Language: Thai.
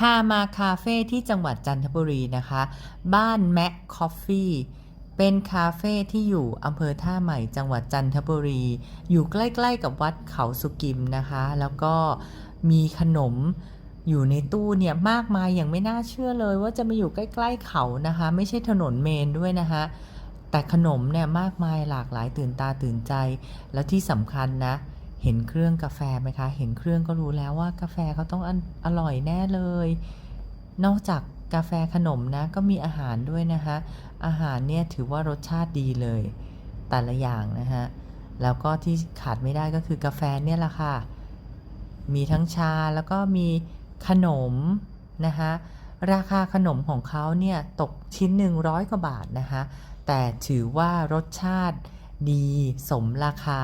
พามาคาเฟ่ที่จังหวัดจันทบุรีนะคะ บ้านแม็กคอฟฟี่เป็นคาเฟ่ที่อยู่อำเภอท่าใหม่จังหวัดจันทบุรี อยู่ใกล้ๆกับวัดเขาสุกิมนะคะ แล้วก็มีขนมอยู่ในตู้เนี่ยมากมายอย่างไม่น่าเชื่อเลย ว่าจะมาอยู่ใกล้ ๆเขานะคะ ไม่ใช่ถนนเมนด้วยนะคะแต่ขนมเนี่ยมากมายหลากหลายตื่นตาตื่นใจ แล้วที่สำคัญนะ เห็นเครื่องกาแฟไหมคะ เห็นเครื่องก็รู้แล้วว่ากาแฟเขาต้องอร่อยแน่เลย นอกจากกาแฟขนมนะก็มีอาหารด้วยนะคะ อาหารเนี่ยถือว่ารสชาติดีเลย แต่ละอย่างนะฮะ แล้วก็ที่ขาดไม่ได้ก็คือกาแฟเนี่ยแหละค่ะ มีทั้งชาแล้วก็มีขนมนะคะราคาขนมของเขาเนี่ยตกชิ้นหนึ่งร้อยกว่าบาทนะคะ แต่ถือว่ารสชาติดีสมราคา